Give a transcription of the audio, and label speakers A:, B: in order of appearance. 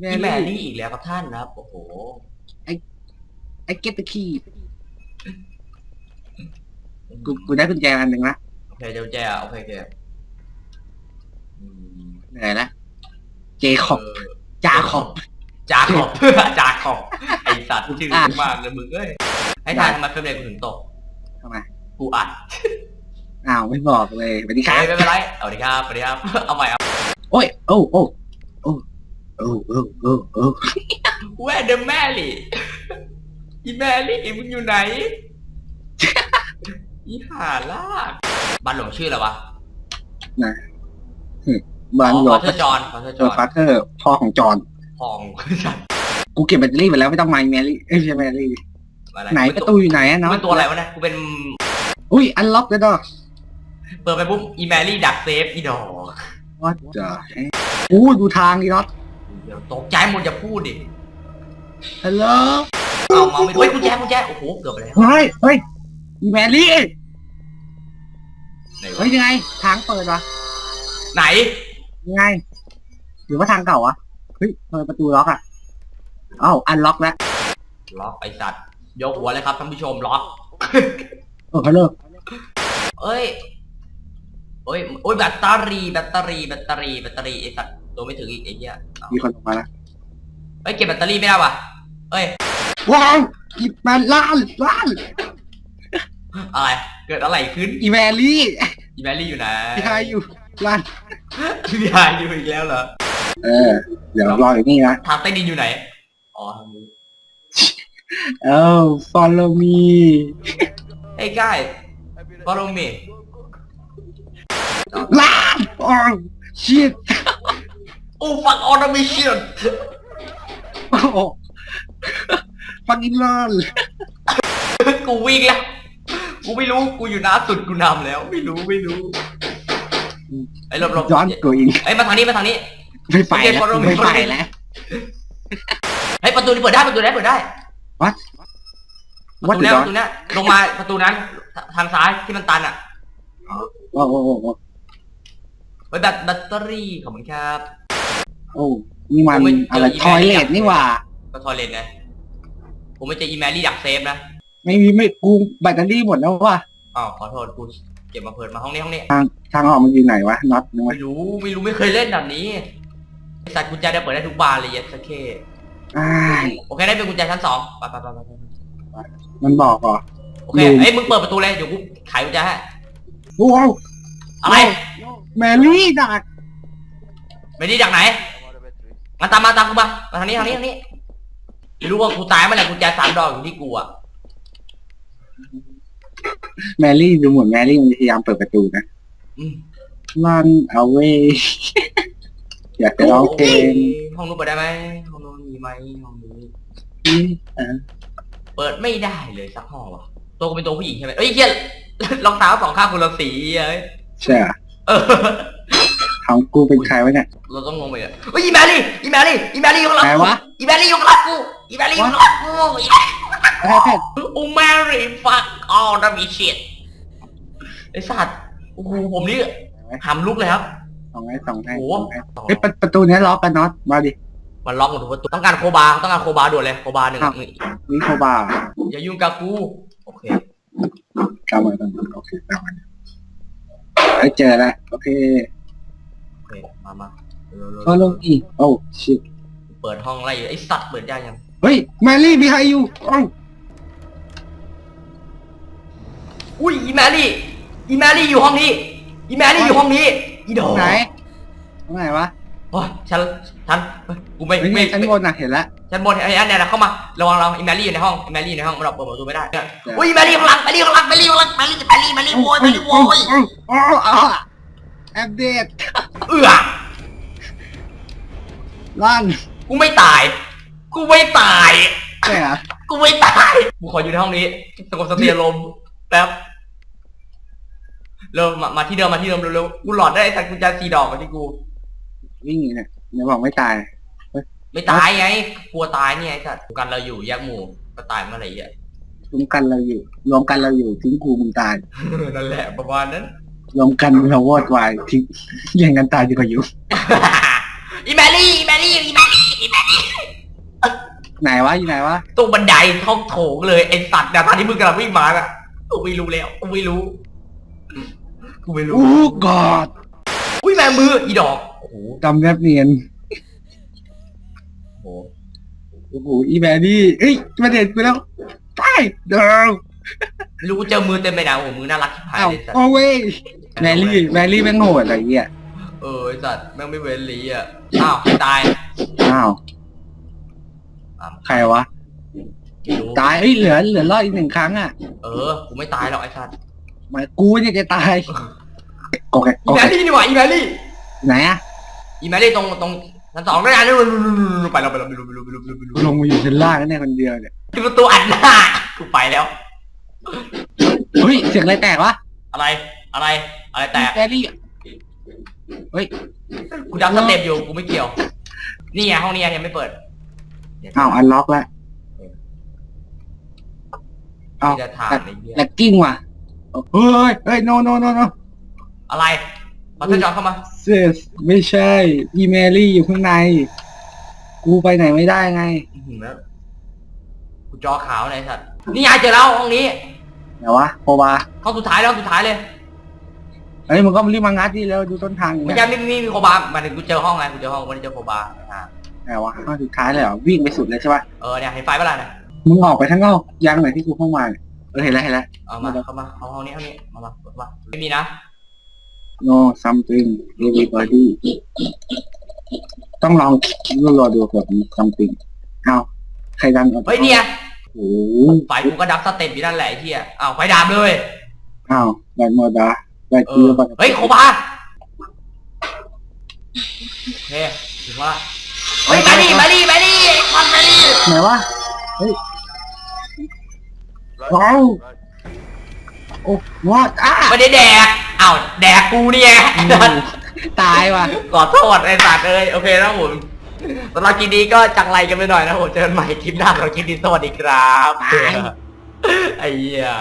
A: แม
B: พี่แม
A: รี่
B: รี่อีกแล้วครับท่านนะครับ โอ้โห
A: ไอ้เก็ตตะคีกูกูได้กุญแจอันหนึ่งละ
B: โอเคเจ้าแจ้โอเคโอเคอืม
A: เหนื่อยละเจคอบ
B: เจา
A: ขอบ
B: จาขอบ จาขอบ ไอสัตว์ชื่อ
A: อะ
B: มากเลยมึงเอ้ย ให้ทายทำไมเฟรมเรทกูถึงตก
A: ทำไม
B: กูอัด
A: อ้าวไม่บอกเลยสวัสดีค
B: เฮ้
A: รับ
B: ยไม่เป็นไร เอาดีครับสวัสดีครับ เอาใหม่เอา
A: โอ้ยโอ้โอ้โอ้ โอ้โอ้โอ้โอ้
B: แวร์เดอะแมรี่อีแมรี่มึงอยู่ไหน อีห่าลากบ้านหลวงชื่ออะไรวะ
A: บาง
B: อ๋อ
A: หย
B: ฟ
A: อ
B: เธอจอนฟอเธอร์จ
A: อ
B: น
A: ฟาเธอพ่อของจอห์น
B: พองสัตว์
A: กูเก็บแบตเตอรี่ไปแล้วไม่ต้องมาแมรี่เอ้ยไม่ใช่แมรี่
B: ไห
A: นประตูอยู่ไหนอะเนาะ
B: เป็นตัวอะไรวะเนี่ยกูเป็น
A: อุ้ยอันล็อกแล้วดอก
B: เปิดไปปุ๊บอีแมรี่ดักเซฟอีดอก
A: ว่าจะอู้ดูทางดิน็อต
B: ดี๋ยวตกใจหมดอย่าพูดดิ
A: ฮัลโหล
B: เอามาไม่เฮ้ยกุญแจกุญแจโอ้โหเกือบไปแล้ว
A: เฮ้ยเฮ้ยอีแมรี่
B: ไหนวะ
A: เฮ้ยยังไง ทางเปิดวะ
B: ไหน
A: ยังไง หรือว่าทางเก่าวะเฮ้ยเปิดประตูล็อกอะเอ้าอันล็อกแล้ว
B: ล็อกไอสัตว์ยกหัวเลยครับท่านผู้ชมล็อก
A: เออฮัลโหล
B: เอ้ยเอ้ยโอ้ยแบตเตอรี่แบตเตอรี่แบตเตอรี่แบตเตอรี่ไอสัตว์ ตัวไม่ถึงอีกไอ้เหี้ย
A: มีคนออกมาแล้ว
B: เอ้ยเก็บแบตเตอรี่ไม่ได้ว่ะเอ้ย
A: ว้าวอีแมนล้านล้าน
B: อะไร เกิดอะไรขึ้น
A: อีแมรี่
B: อีแมรี่อยู่ไหน
A: พี่ไฮอยู่ล้าน
B: พี่ไฮอยู่อีกแล้วเหรอ
A: เออ เดี๋ยวรออยู่นี่นะ
B: ทางใต้ดินอยู่ไหน อ๋อทางนี้
A: เอ้า follow me
B: เฮ้ย guys follow me
A: ล้านโอ้ shit
B: โอ้ fuck on the mission
A: โอ้โหฟังอินลอน
B: กูวิ่งแล้ว กูไม่รู้ กูอยู่หน้าสุดกูนำแล้ว ไม่รู้ไม่รู้ ไอ้ยหลบหลบ
A: ย้อนตัวอิน
B: ไอ้ยมาทางนี้มาทางนี้
A: ไม่ไปแล้ว
B: follow me
A: ไม่ไป
B: follow me
A: แล้ว
B: เฮ้ยประตูนี้เปิดได้ประตูนี้เปิดได้
A: What
B: ประ
A: What
B: ตู
A: the
B: เนี้ย
A: dog
B: ประตูเนี้ยลงมาประตูนั้นททางซ้ายที่มันตันอะ
A: โอ้โอ้โอ้โอ้
B: ไว้แบตแบตเตอรี่ขอบคุณครับ
A: โอ้นี่มัน
B: ผมไม่เจอ
A: อะไร
B: อี
A: ทอย
B: เมล
A: เล
B: นี่
A: ทนี่หว่า
B: ก็ทอเลนไงผมไม่เจออีแมรี่ดักเซฟนะ
A: ไม่มีไม่กูแบตเตอรี่หมดแล้วว่ะ
B: อ้าวขอโทษกูเก็บมาเปิดมาห้องนี้ห้องนี้
A: ทางออกมันอยู่ไหนวะน็อตนึกว่า
B: ไม่รู้ไม่รู้ไม่เคยเล่นแบบนี้ไอ้สัตว์กุญแจได้เปิดได้ทุกบานเลยเย็ดสเค
A: อ้าย
B: โอเคได้เป็นกุญแจชั้นสองไปไปไปไปไป
A: มันบอกเหรอ
B: โอเค
A: ดู
B: เอ้ยมึงเปิดประตูเลยเดี๋ยวกูไขกุญแจให้
A: ว้าว
B: อะไร
A: แมรี่ดัก
B: ไม่ดีจากไหน มาตามมาตามกูมา มาทางนี้ทางนี้ทางนี้ไม่รู้ว่ากูตายเมื่อไหร่กุญแจสามดอกอยู่ที่กูอะ
A: แมรี่ดูเหมือนแมรี่มันพยายามเปิดประตูนะ
B: อืม
A: Run away อยากจะร้องเพลง
B: ห้องนู้นเปิดได้ไหมห้องนู้นมีไหมห้องนี้
A: เออ
B: เปิดไม่ได้เลยสักห้องวะตัวกูเป็นตัวผู้หญิงใช่ไหมเอ้ยเฮียรองเท้าสองข้างคนละสีเอ้ย
A: ใช่เหรอ
B: เออ
A: ของกูเป็นใครวะเนี่ย
B: เราต้องลงไปอะเฮ้ยอีแมรี่อีแมรี่อีแมรี่อยู่ข้างหลัง
A: ไหน
B: กู
A: วะ
B: อีแมรี่อยู่ข้างหลังกูอีแมรี่อยู่ข้างหลังกูอี
A: แพ้แพ้
B: โอ้แมรี่ฟักออลดัมมีชิตไอสัตว์โอ้โหผมนี่หำลุกเลยครับ
A: สองไอ้สองไอ้
B: โอ้โห
A: สองไอ้เฮ้ยประประตูเนี้ยล็อกกันน็อตมาดิ
B: มันล็อกหมดทุกประตูต้องการโคบาต้องการโคบาด่วนเลยโคบาหนึ่ง
A: ครับ
B: หนึ่ง
A: นี่โคบา
B: อย่ายุ่งกับกูโอเค
A: กำมาตรงนั้นโอเคกำมาเอ้ยเจอแล้วโอเค
B: โอ เคมามาเร็วๆๆ
A: ก็ลงอีก โอ้ชิต
B: เปิดห้องไล่อยู่ไอสัตว์เปิดได้ยัง
A: เฮ้ย แมรี่มีใครอยู่เอ้า
B: อุ้ยอีแมรี่อีแมรี่อยู่ห้องนี้อีแมรี่อยู่ห้องนี้อีดอก
A: ไหนตรงไหนวะ
B: โอ้ยฉันฉันกูไม่
A: เฮ้ย
B: ไม่
A: ชั้นบนน่ะเห็นแล้ว
B: ชั้นบนไอ้อันเนี่ยนะเข้ามาระวังเราอีแมรี่อยู่ในห้องอีแมรี่อยู่ในห้องเราเปิดประตูไม่ได้เนี่ยอุ้ยอีแมรี่ข้างหลังแมรี่ข้างหลังแมรี่ข้างหลังแมรี่แมรี่แมรี่โวยแมรี่โวย
A: โอ้โอ้ แอบเดต
B: เอือ
A: ลั่น
B: กูไม่ตาย กูไม่ตาย
A: ใช่เหรอ
B: กูไม่ตาย กูขออยู่ในห้องนี้สงบสติอารมณ์แป๊บเร็วมามาที่เดิมมาที่เดิมเร็วๆ กูหลอดได้ไอ้สัตว์กุญแจสีดอกมาที่กู
A: วิ่งอยู่เนี่ยเดี๋ยวบอกไม่ตาย
B: ไม่ตายไง กลัวตายเนี่ยไอ้สัตว์กันเราอยู่แยกหมู่ก็ตายเมื่อไหร่อะ
A: รวมกันเราอยู่ รวมกันเราอยู่ทิ้งกูมึงตาย
B: นั่นแหละประมาณนั้น
A: รวมกันเราวอดวายทิ้งแย่งกันตายดีกว่าอยู่
B: อีแมรี่อีแมรี่อีแมรี่
A: ไหนวะอยู่ไหนวะ
B: ตรงบันไดท้องโถงเลยไอสัตว์เนี่ยตอนที่มึงกำลังวิ่งมาอะกูไม่รู้แล้วกูไม่รู้กูไม่รู้
A: โอ้กอด
B: อุ้ยแมมืออีดอกโอ้โห
A: จำแนบเนียน
B: โอ้โห
A: โอ้โหอีแมรี่เอ้ยมาเด็ดไปแล้วตายเดิม
B: รู้เจอมือเต็มไปนะโอ้โหมือน่ารักที่ผาย
A: เอ้า
B: เลยสัตว์
A: โอ้เว้ย แมรี่แมรี่แม่งโหดอะไรเงี้ย
B: เออไอสัตว์แม่งไม่เว้นลีอะอ้าวตาย
A: อ้าว
B: อะ
A: ใครวะ
B: ไม่รู้
A: ตายเอ้ยเหลือเหลือรอดอีกหนึ่งครั้งอะ
B: เออกูไม่ตายหรอกไอสัตว์
A: หมายกูเนี่ยจะตายโอเค
B: อี
A: โอ
B: แม
A: เค
B: รี่นี่หว่าอีแมรี่
A: ไหนอะ
B: อีแมรี่ตรงตรงชั้นสองด้วยกันนู่นไปแล้วไปแล้วไม่รู้ไม่รู้ไม่รู้ไม่รู้ไม่รู้
A: ลงมาอยู่ชั้นล่างนั่นแน่คนเดียวเนี่ย
B: ที่ประตูอัดหน้ากูไปแล้ว
A: เฮ้ยเสียงอะไรแตกวะ
B: อะไรอะไร อะไรแตก
A: แมรี่เฮ้ย
B: กูดับสเต็ปอยู่กูไม่เกี่ยว นี่ไงห้องนี้ยังไม่เปิด
A: อ้าวอันล็อกแล้วอ้าว
B: มีแต่ทางไอ้เหี้ย
A: แลกกิ้งว่ะเฮ้ยเฮ้ยโนโนโนโน
B: อะไรพอเธอจอนเข้ามา
A: เซสไม่ใช่ อีเมลี่อยู่ข้างใน กูไปไหนไม่ได้ไง
B: อื้อหือแล้วกูจอขาวไหนสัตว์นี่ไงเจอแล้วห้องนี้
A: ไหนวะโอบา
B: ห้องสุดท้ายแล้วห้องสุดท้ายเลย
A: เฮ้ยมึงก็รีบมางัดดิแล้วดูต้นทางอยู่
B: ไม่
A: เนี่ย
B: ใช่ไม่มีมีโคบาหมายถึงกูเจอห้องไงกูเจอห้องวันนี้เจอโคบาอ่า
A: ไหนวะห้องสุดท้ายเลยเหรอวิ่งไปสุดเลยใช่ปะ
B: เออเนี่ยเห็นไฟปะล่ะเนี่ย
A: มึงออกไปข้างนอกยังไหนที่กูเข้ามาเนี่ยเออเห็นแล้วเห็นแล้ว
B: เอามาเข้ามาเอาห้องนี้ห้องนี้มามามามาไม่มีนะ
A: no something everybody ต้องลองคิดว่ารอดูแบบนี้ something เอาใครดัน
B: เฮ้ยเนี่ย
A: โอ้โห
B: ไฟกูก็ดับสเต็ปอยู่นั่นแหละไอ้เหี้ยอ้าวไฟดับเลย
A: อ้าวแบนโมดา แบน
B: เอ
A: เกี
B: อ
A: ยวบัน
B: เฮ้ยโคบาโอเคถึงว่าเฮ้ยมาดิมาดิมาดิมันมาดิ
A: ไหนวะเฮ้ยว้าวโอ้วอดอ้า
B: ไม่ได้แดกอ้าวแดกกูเนี่ย
A: ตายว่ะ
B: ขอโทษไอ้สัตว์เอ้ยโอเคนะผมสำหรับคลิปนี้ก็จังไรกันไปหน่อยนะผมเจอกันใหม่คลิปหน้าสำหรับคลิปนี้สวัสดีครับ
A: บาย
B: ไอ้เหี้ย